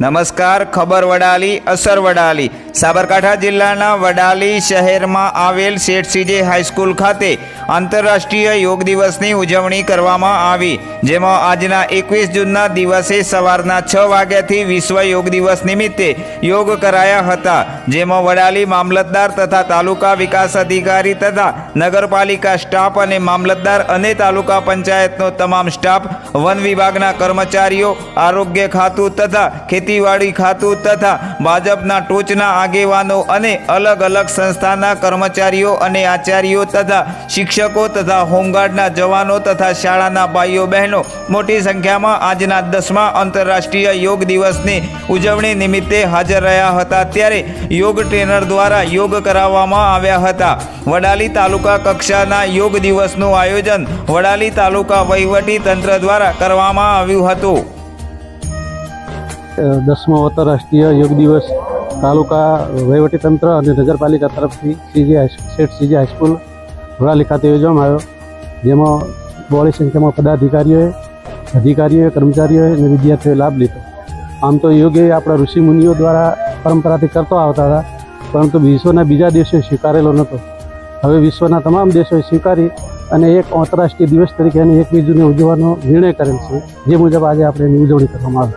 નમસ્કાર, ખબર વડાલી, અસર વડાલી. સાબરકાંઠા જિલ્લાના વડાલી શહેરમાં આવેલ શેઠ સીજે હાઈસ્કૂલ ખાતે આંતરરાષ્ટ્રીય યોગ દિવસની ઉજવણી કરવામાં આવી, જેમાં આજના એકવીસ જૂનના દિવસે સવારના છ વાગ્યાથી વિશ્વ યોગ દિવસ નિમિત્તે યોગ કરાયા હતા, જેમાં વડાલી મામલતદાર તથા તાલુકા વિકાસ અધિકારી તથા નગરપાલિકા સ્ટાફ અને મામલતદાર અને તાલુકા પંચાયતનો તમામ સ્ટાફ, વન વિભાગના કર્મચારીઓ, આરોગ્ય ખાતું તથા ખેતીવાડી, ખાતું તથા ભાજપના ટોચના આગેવાનો અને અલગ અલગ સંસ્થાના કર્મચારીઓ અને આચાર્યો તથા શિક્ષકો તથા હોમગાર્ડના જવાનો તથા શાળાના ભાઈઓ બહેનો મોટી સંખ્યામાં આજના દસમા આંતરરાષ્ટ્રીય યોગ દિવસની ઉજવણી નિમિત્તે હાજર રહ્યા હતા. ત્યારે યોગ ટ્રેનર દ્વારા યોગ કરાવવામાં આવ્યા હતા. વડાલી તાલુકા કક્ષાના યોગ દિવસનું આયોજન વડાલી તાલુકા વહીવટી તંત્ર દ્વારા કરવામાં આવ્યું હતું. દસમો આંતરરાષ્ટ્રીય યોગ દિવસ તાલુકા વહીવટીતંત્ર અને નગરપાલિકા તરફથી સીજી શેઠ સીજી હાઈસ્કૂલ વડાલી ખાતે યોજવામાં આવ્યો. જેમાં બહોળી સંખ્યામાં પદાધિકારીઓએ, અધિકારીઓએ, કર્મચારીઓએ અને વિદ્યાર્થીઓએ લાભ લીધો. આમ તો યોગ એ આપણા ઋષિમુનિઓ દ્વારા પરંપરાથી કરતો આવતા હતા, પરંતુ વિશ્વના બીજા દેશોએ સ્વીકારેલો નહોતો. હવે વિશ્વના તમામ દેશોએ સ્વીકારી અને એક આંતરરાષ્ટ્રીય દિવસ તરીકે એને એક જૂને ઉજવવાનો નિર્ણય કરેલ છે. જે મુજબ આજે આપણે એની ઉજવણી કરવામાં આવે.